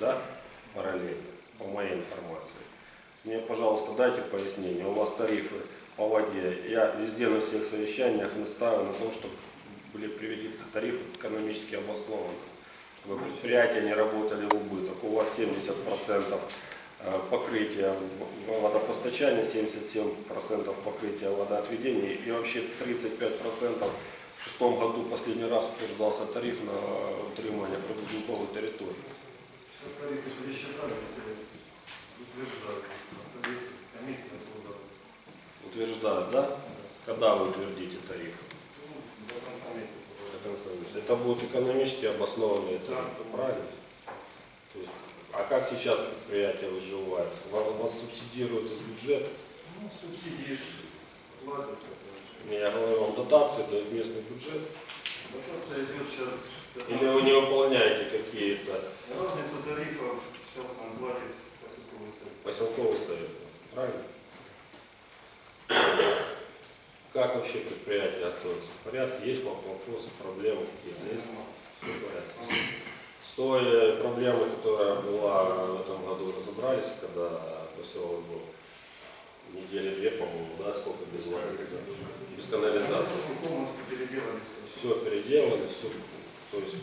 да, параллельно, по моей информации. Мне, пожалуйста, дайте пояснение. У вас тарифы по воде. Я везде на всех совещаниях настаиваю на том, чтобы были приведены тарифы экономически обоснованно, чтобы предприятия не работали в убыток. У вас 70% э, покрытия водопостачания, 77% покрытия водоотведения и вообще 35% в шестом году последний раз утверждался тариф на утримание прибудинковой территории. Утверждают, да? Когда вы утвердите тариф? До конца месяца. До конца месяца. Это будет экономически обоснованный тариф, Да. правильно? То есть, а как сейчас предприятие выживает? Вас, вас субсидируют из бюджета? Ну, субсидии платятся. Я говорю, вам дотации дает местный бюджет? Дотация идет сейчас. Или вы не выполняете какие-то Разницу тарифов сейчас нам платит поселковый совет. поселковый совет? Правильно? Как вообще предприятие готовится? В порядке? Есть вопросы, проблемы какие-то? Есть? Все в порядке. С той э, проблемой, которая была в этом году, разобрались, когда поселок был недели две, по-моему, да, сколько без воды, без канализации. Все. Переделали, все. То есть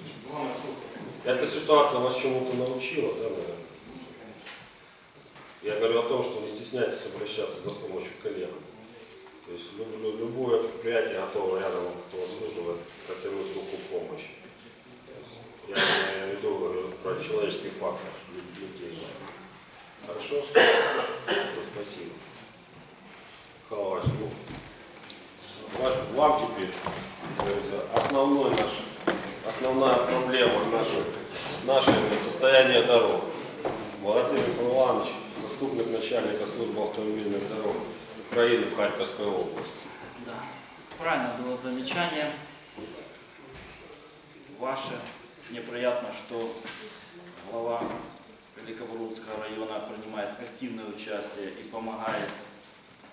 эта ситуация вас чему-то научила, да, наверное? Я говорю о том, что не стесняйтесь обращаться за помощью коллегам. То есть лю- лю- любое предприятие готово рядом, кто обслуживает, протянуть руку помощи. Я имею в виду говорю, про человеческий фактор лю- людей. Хорошо? Спасибо. Иванович, ну, ва- вам теперь, основной наш, основная проблема наша, наше состояние дорог. Михаил Иванович, заступник начальника службы автомобильных дорог Украины в Харьковской области. Да, правильно было замечание ваше. Мне приятно, что глава Великобрудского района принимает активное участие и помогает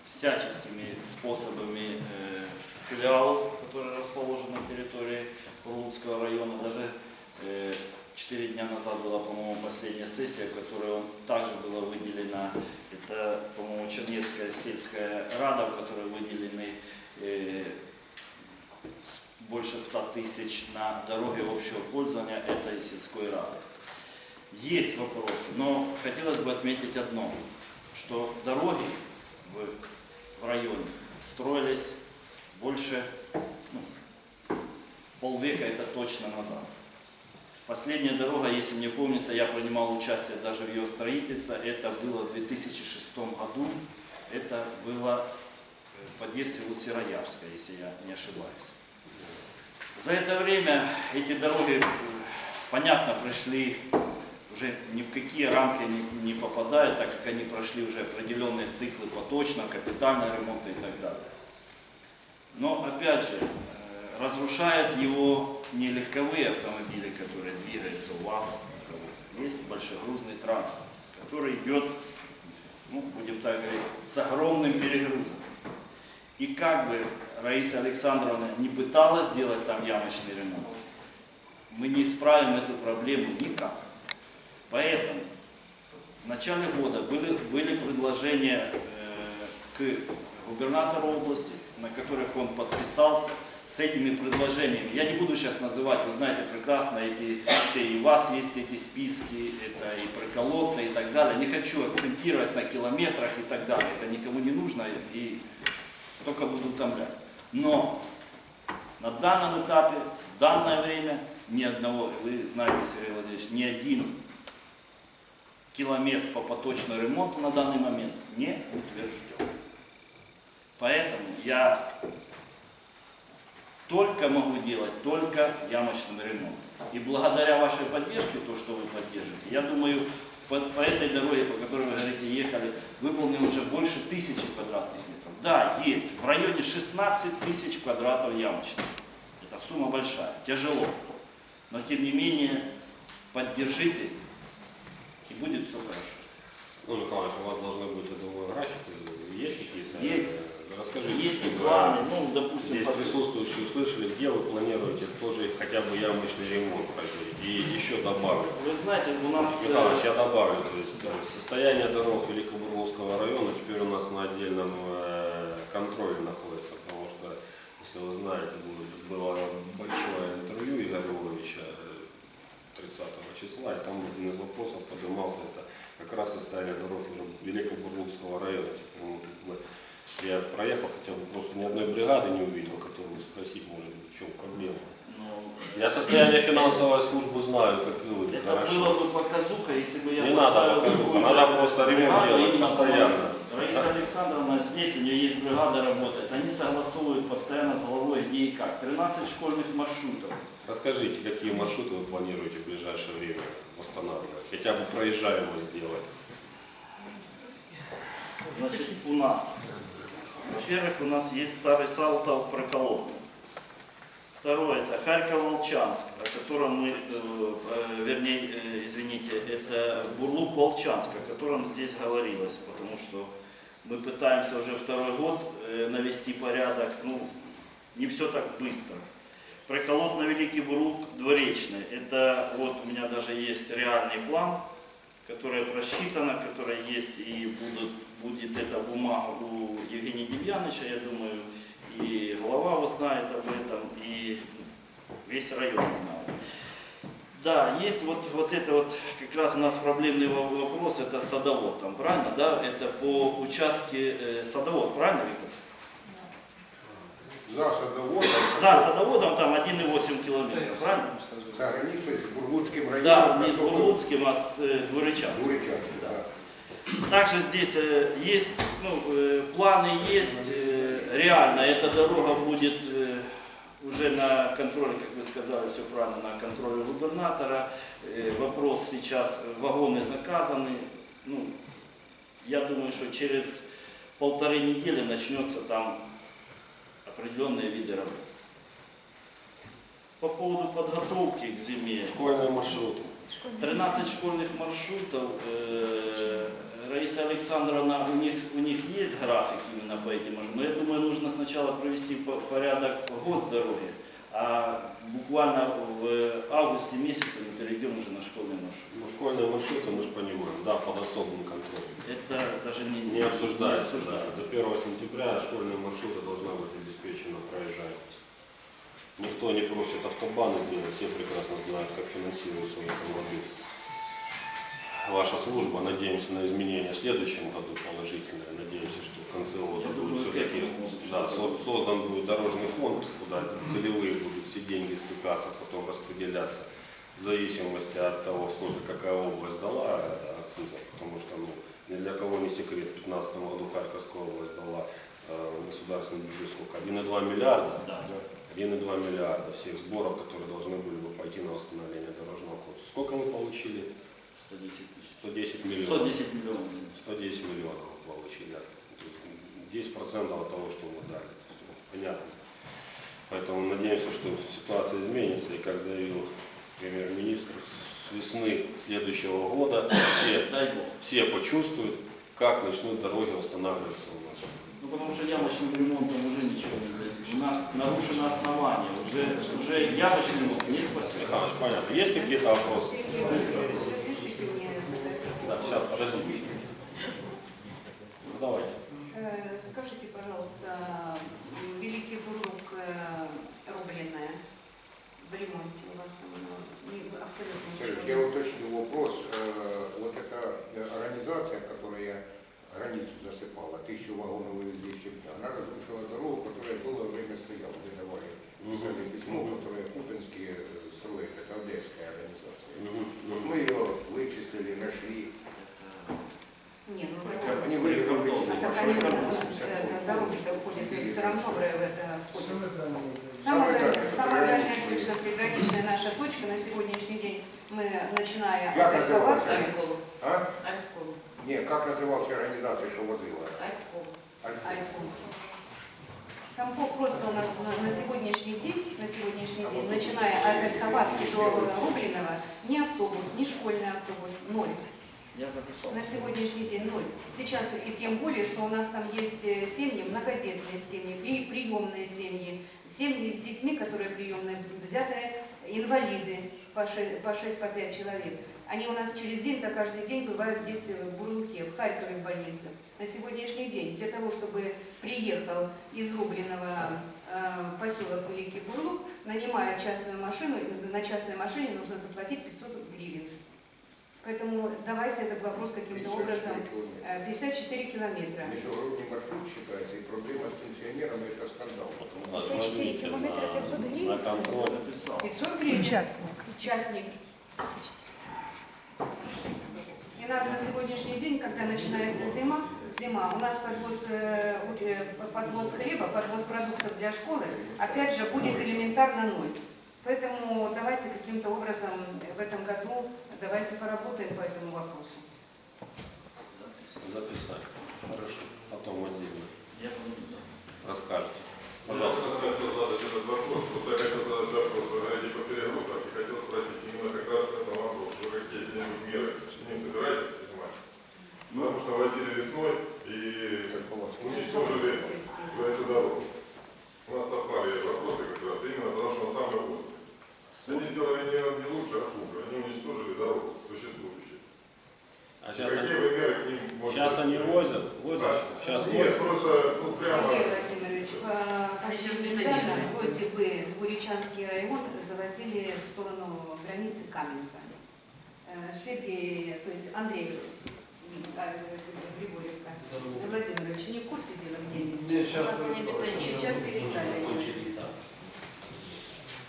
всяческими способами э, филиалу, который расположен на территории Бурлуцкого района. Даже э, четыре дня назад была, по-моему, последняя сессия, он также была выделена, это, по-моему, Чернецкая сельская рада, в которой выделены э, больше 100 тысяч на дороги общего пользования этой сельской рады. Есть вопросы, но хотелось бы отметить одно, что дороги в, в районе строились больше ну, полвека, это точно назад. Последняя дорога, если мне помнится, я принимал участие даже в ее строительстве, это было в 2006 году, это было в подъезд селу Сыроярска, если я не ошибаюсь. За это время эти дороги, э, понятно, пришли уже ни в какие рамки не, не попадают, так как они прошли уже определенные циклы поточно, капитального ремонта и так далее. Но опять же, э, разрушают его не легковые автомобили, которые двигаются у вас, у кого-то. есть большегрузный транспорт, который идет, ну, будем так говорить, с огромным перегрузом. И как бы Раиса Александровна не пыталась сделать там ямочный ремонт, мы не исправим эту проблему никак. Поэтому в начале года были, были предложения э, к губернатору области, на которых он подписался, с этими предложениями. Я не буду сейчас называть, вы знаете прекрасно, эти все, и у вас есть эти списки, это и проколотно и так далее. Не хочу акцентировать на километрах и так далее, это никому не нужно и только буду утомлять. Но на данном этапе, в данное время, ни одного, вы знаете, Сергей Владимирович, ни один километр по поточному ремонту на данный момент не утвержден. Поэтому я только могу делать только ямочным ремонтом. И благодаря вашей поддержке, то, что вы поддержите, я думаю, по, по этой дороге, по которой вы говорите, ехали, выполнено уже больше тысячи квадратных метров. Да, есть. В районе 16 тысяч квадратов ямочности. Это сумма большая, тяжело. Но тем не менее, поддержите, и будет все хорошо. Ну, Михаил Иванович, у вас должны быть, я думаю, графики. Есть какие-то? Есть. Расскажите, Есть э, планы, ну, допустим, Здесь пос- присутствующие услышали, где вы планируете тоже хотя бы ямочный ремонт производить. И еще добавлю. Вы знаете, у нас... э, Михайлович, я добавлю, то есть э, состояние дорог Великобурловского района теперь у нас на отдельном э, контроле находится, потому что, если вы знаете, будет- было большое интервью Игоря Львовича э, 30 числа, и там один из вопросов поднимался, это как раз состояние дорог Великобурловского района. Теперь мы как бы я проехал, хотя бы просто ни одной бригады не увидел, хотел бы спросить, может быть, в чем проблема. ну, Я состояние финансовой службы знаю, как и вы, Это хорошо. было бы показуха, если бы я Не надо показуха, надо просто ремонт делать постоянно. Раиса Александровна здесь, у нее есть бригада работает. Они согласовывают постоянно с головой, где и как. 13 школьных маршрутов. Расскажите, какие маршруты вы планируете в ближайшее время восстанавливать? Хотя бы проезжаемость сделать. Значит, у нас, во-первых, у нас есть старый Салтов Проколов. Второе, это Харьков-Волчанск, о котором мы, э, э, вернее, э, извините, это Бурлук-Волчанск, о котором здесь говорилось, потому что мы пытаемся уже второй год э, навести порядок, ну, не все так быстро. Проколот на Великий Бурлук Дворечный, это вот у меня даже есть реальный план, которая просчитана, которая есть и будут, будет эта бумага у Евгения Демьяновича, я думаю, и глава его знает об этом, и весь район знает. Да, есть вот, вот это вот, как раз у нас проблемный во- вопрос, это садовод там, правильно, да? Это по участке э, садовод, правильно, Виктор? За садоводом, За садоводом там 1,8 километров, правильно? за границей с Бурлуцким районом. Да, не с Бурлуцким, а с э, Гурычанском. Бурячанский, Да. да. Также здесь э, есть, ну, э, планы есть, э, реально, эта дорога будет э, уже на контроле, как вы сказали, все правильно, на контроле губернатора. Э, Вопрос сейчас, вагоны заказаны. Ну, я думаю, что через полторы недели начнется там определенные виды работ. По поводу подготовки к зиме. Школьные маршруты. 13 школьных маршрутов. э, Раиса Александровна, у них, у них есть график именно по этим маршрутам. Но я думаю, нужно сначала провести по- порядок госдороги, а буквально в августе месяце мы перейдем уже на школьный маршрут. Ну, школьные маршруты мы же понимаем, да, под особым контролем. Это даже не, Не обсуждается, не да. обсуждается. До 1 сентября школьные маршруты должна быть обеспечена проезжаемость. Никто не просит автобаны сделать, все прекрасно знают, как финансируется в этом году. Ваша служба, надеемся на изменения в следующем году положительные. Надеемся, что в конце года будет все-таки да, создан будет дорожный фонд, куда целевые будут все деньги стекаться, потом распределяться в зависимости от того, сколько какая область дала э, акцизов, потому что ну, ни для кого не секрет, в 2015 году Харьковская область дала э, государственный бюджет сколько? 1,2 миллиарда. Да. 1,2 миллиарда всех сборов, которые должны были бы пойти на восстановление дорожного курса. Сколько мы получили? 110 тысяч. 110 миллионов. 110 миллионов. извините. 110 миллионов мы получили. То есть 10% от того, что мы дали. Понятно. Поэтому надеемся, что ситуация изменится. И как заявил премьер-министр, с весны следующего года все, все почувствуют, как начнут дороги восстанавливаться у нас. Ну, потому что ямочным ремонтом уже ничего не дает. У нас нарушено основание. Уже, уже ямочный ремонт не спасет. Михайлович, понятно. Есть какие-то вопросы? Разрешите мне задать Да, вопрос? Сейчас, подождите. Давайте. Э, Скажите, пожалуйста, Великий Бурук э, рубленное в ремонте у вас там абсолютно ничего я уточню вопрос. Э, Вот эта организация, которая границу засыпала, тысячу вагонов вывезли из Щепня, она разрушила дорогу, которая долгое время стояла, вы давали писали письмо, которое Купинские строят, это одесская организация. Мы ее вычислили, нашли. Не, ну Как- Они выиграли прикордонные. суд, А так они там 80 тонн. дороги-то входят, все равно в это входит. Самая дальняя, точка, приграничная наша точка на сегодняшний день, мы, начиная Как от экскаватора, А? Не, как называлась организация, что возила? Альфа. Альфон. Там просто у нас на, на сегодняшний день, на сегодняшний день, начиная от Верховатки до Рубленова, ни автобус, ни школьный автобус, ноль. Я записал. На сегодняшний день ноль. Сейчас и тем более, что у нас там есть э, семьи, многодетные семьи, при- приемные семьи, семьи с детьми, которые приемные, взятые инвалиды по 6, по 6 по 5 человек. Они у нас через день, да каждый день бывают здесь э, в Бурлуке, в Харькове в больнице. На сегодняшний день для того, чтобы приехал из Рубленого э, поселок Великий Бурлук, нанимая частную машину, на частной машине нужно заплатить 500 гривен. Поэтому давайте этот вопрос каким-то образом 54 километра. Э, 54 километра. Международный маршрут считается, и проблема с пенсионерами это скандал. Возьмите на, на контроль. Записал. 500 гривен. Частник. И нас на сегодняшний день, когда начинается зима, зима, у нас подвоз, э, э, подвоз хлеба, подвоз продуктов для школы, опять же, будет элементарно ноль. Поэтому давайте каким-то образом в этом году, давайте поработаем по этому вопросу. Записать. Хорошо. Потом отдельно Я буду, да. расскажете. Пожалуйста. Я хотел задать этот вопрос, вот я хотел задать вопрос, вы говорите по перегрузкам, и хотел спросить именно как раз по этому вопросу, вы какие-нибудь меры ним собираетесь принимать? Потому что возили весной и уничтожили эту дорогу. У нас совпали вопросы как раз именно потому, что он самый острый. Они сделали не, не лучше, а хуже. Они уничтожили дорогу существующую. А сейчас Какие они, вы меры к ним можете сейчас они принять? возят, возят, сейчас Нет, возят. просто ну, прямо... Сергей Владимирович, по последним данным, вроде бы Двуречанский район завозили в сторону границы Каменка. Э, Сергей, то есть Андрей м, а, э, Григорьевка, Владимирович, не в курсе дела, где они Нет, сейчас У вас перестали, они- сейчас Сейчас перестали.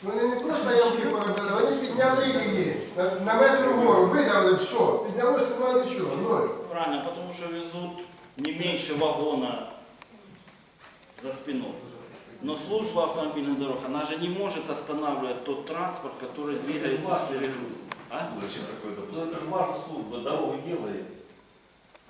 Вони не просто ямки поробили, вони підняли її на, на метр вгору, видали все, піднялося немає нічого, ноль. Правильно, потому что везут не меньше вагона за спиной. Но служба автомобильных дорог, она же не может останавливать тот транспорт, который двигается с. А? Зачем такое Ну, допускать? это ваша служба, дорогу делает.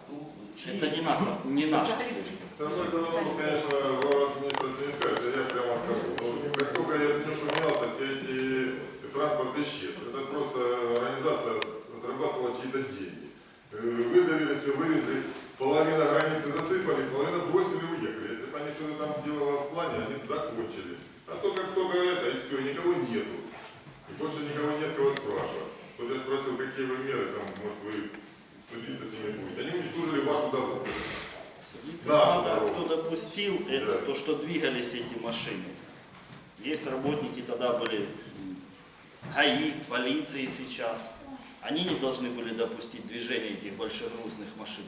Ну? Это не наша, не наша служба. Второй вопрос, конечно, глава администрации не скажет, я прямо скажу. Ну, Как только я с ним поменялся, все эти транспорт исчез. Это просто организация отрабатывала чьи-то деньги. Э, Выдавили все, вывезли, половина границы засыпали, половина бросили и уехали. Если бы они что-то там делали в плане, они бы закончили. А то как только это, и все, никого нету. И больше никого не с кого спрашивать. Вот я спросил, какие вы меры, там, может, вы судиться с ними будете. Они уничтожили вашу дорогу. Судиться Нашу надо, дорогу. кто допустил это, то, что двигались эти машины. Есть работники, тогда были ГАИ, полиции сейчас. Они не должны были допустить движение этих большегрузных машин.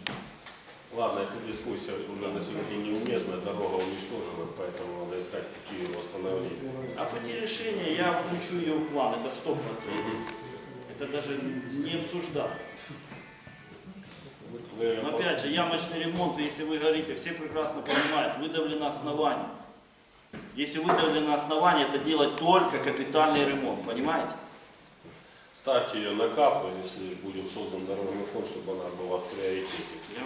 Ладно, эта дискуссия уже на сегодня неуместная, дорога уничтожена, поэтому надо искать пути ее восстановления. А пути решения я включу ее в план, это сто процентов. Это даже не обсуждается. Вы Но опять же, ямочный ремонт, если вы говорите, все прекрасно понимают, выдавлено основание. Если выдавлено основание, это делать только капитальный ремонт, понимаете? ставьте ее на капу, если будет создан дорожный фонд, чтобы она была в приоритете. Я.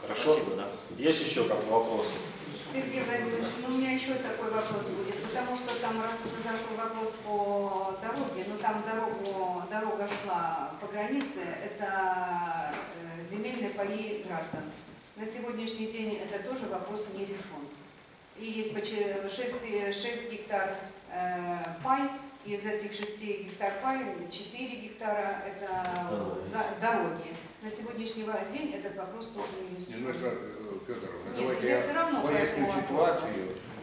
Хорошо? Спасибо, да. Есть еще как вопросы? Сергей Владимирович, ну у меня еще такой вопрос будет, потому что там, раз уже зашел вопрос по дороге, ну там дорогу, дорога шла по границе, это э, земельные паи граждан. На сегодняшний день это тоже вопрос не решен. И есть 6, гектар э, пай, из этих 6 гектар пай 4 гектара это за дороги. На сегодняшний день этот вопрос тоже не Ну, решен. это, э, Нет, давайте я я все равно по поясню этому вопросу.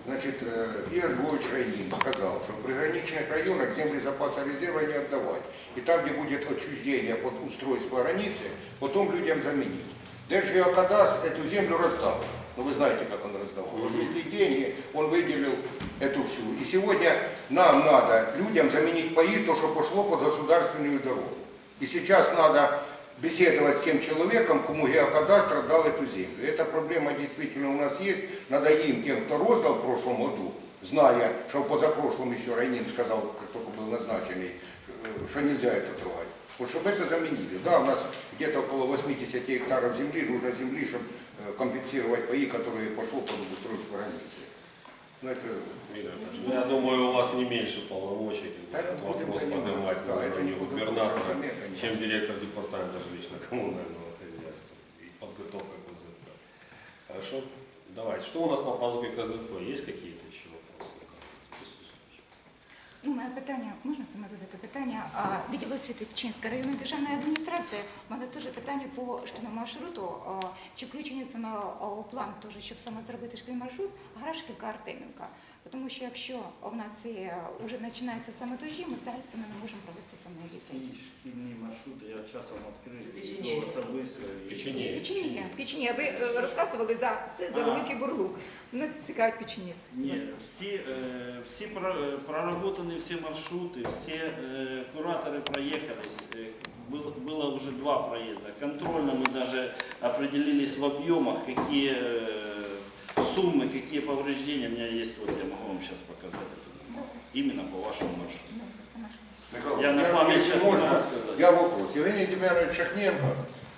Значит, э, Игорь Львович Райнин сказал, что в приграничных районах земли запаса резерва не отдавать. И там, где будет отчуждение под устройство границы, потом людям заменить. Держгеокадастр эту землю раздал. Ну, вы знаете, как он раздавал. Развезли деньги, он выделил эту всю. И сегодня нам надо людям заменить паи, то, что пошло под государственную дорогу. И сейчас надо беседовать с тем человеком, кому геокадастр отдал эту землю. Эта проблема действительно у нас есть. Надо им, тем, кто роздал в прошлом году, зная, что позапрошлом еще Райнин сказал, как только был назначенный, э, что нельзя это трогать. Вот чтобы это заменили. Да, у нас где-то около 80 гектаров земли, нужно земли, чтобы э, компенсировать паи, которые пошло под устройство границы. Ну, это ну, я думаю, у вас не меньше полномочий Так, будем вопрос поднимать на уровне губернатора, чем директор департамента жилищно-коммунального хозяйства и подготовка к КЗП. Хорошо? Давайте. Что у нас по к КЗП? Есть какие-то еще вопросы? Ну, моє питання, можна саме задати питання? А, Відділ освіти Печінська районна державна адміністрація. У мене теж питання по шкільному маршруту. Чи включені саме план, теж, щоб саме зробити шкільний маршрут, Грашківка Артемівка? Тому що якщо у нас є, вже починається саме дожі, ми взагалі саме не можемо провести саме літо. Ті шкільні маршрути я часом відкрив. Печенєги. Особисто. і- Печенєги. Печіння, печіння. Ви е, розказували за все за А. великий бурлук. Нас цікавить печіння. Ні, всі, е, всі про- е, проработані всі маршрути, всі е, кураторы проехались. Е, Было, было уже два проезда. Контрольно мы даже определились в объемах, какие э, суммы, какие повреждения. У меня есть, вот я могу вам сейчас показать это. Именно по вашему маршруту. Михаил, Я на память если сейчас не можно, могу сказать. Я вопрос. Евгений Демьянович Шахненко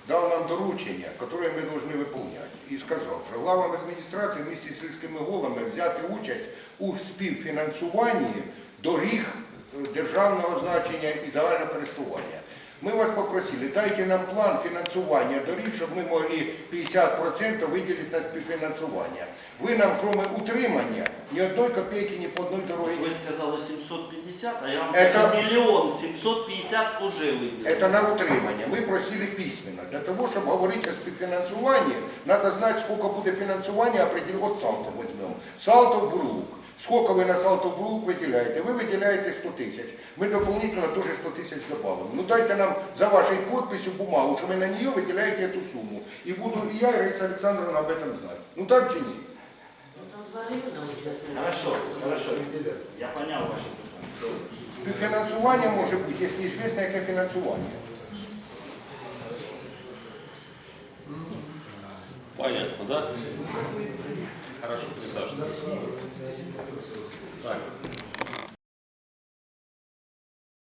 дал нам доручення, которое мы должны выполнять. И сказал, що главам адміністрації вместе з сільськими головами взяти участь у співфінансуванні доріг е, державного значення і загального користування. Ми вас попросили, дайте нам план фінансування доріг, щоб ми могли 50% виділити на співфінансування. Ви нам, крім утримання, ні одної копійки, ні по одній дорогі Вы сказали 750, а я вам Это- скажу миллион 750 уже выделил. Это на утримання. Ми просили письменно. Для того, щоб говорити о співфінансуванні, треба знати, скільки буде фінансування, определити. От Салто візьмемо. Салто Брук. Сколько вы на Салтовлук выделяете? Вы выделяете 100 тысяч. Мы дополнительно тоже 100 тысяч добавим. Ну дайте нам за вашей подписью бумагу, что вы на нее выделяете эту сумму. И буду и я, и Раиса Александровна об этом знать. Ну так же нет. Хорошо, хорошо. Я понял ваше питання. Співфінансування может быть, если неізвісно, яке фінансування. Понятно, да? Хорошо, присаживайтесь. Так,